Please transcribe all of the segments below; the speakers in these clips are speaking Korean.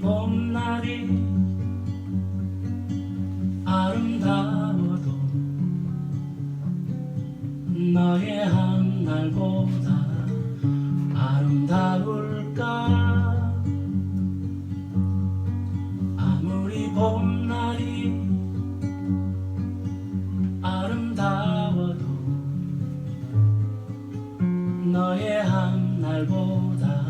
봄날이 아름다워도 너의 한 날보다 아름다울까? 아무리 봄날이 아름다워도 너의 한 날보다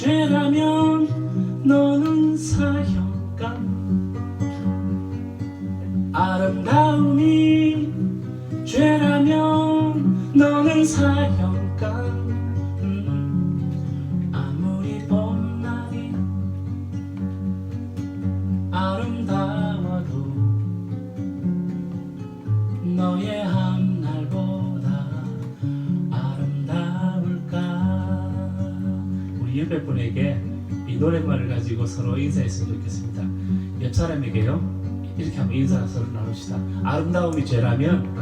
죄라면 너는 사형감. 아름다움이 죄라면 너는 사형감 우리 옆에 분에게 이 노랫말을 가지고 서로 인사했으면 좋겠습니다 옆 사람에게요 이렇게 한번 인사 서로 나눕시다 아름다움이 죄라면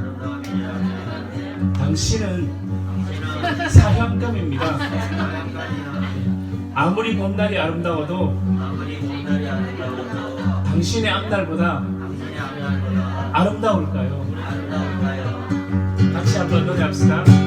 당신은 사형감입니다 아무리 봄날이 아름다워도 당신의 앞날보다? 아름다울까요? 같이 한번 노래합시다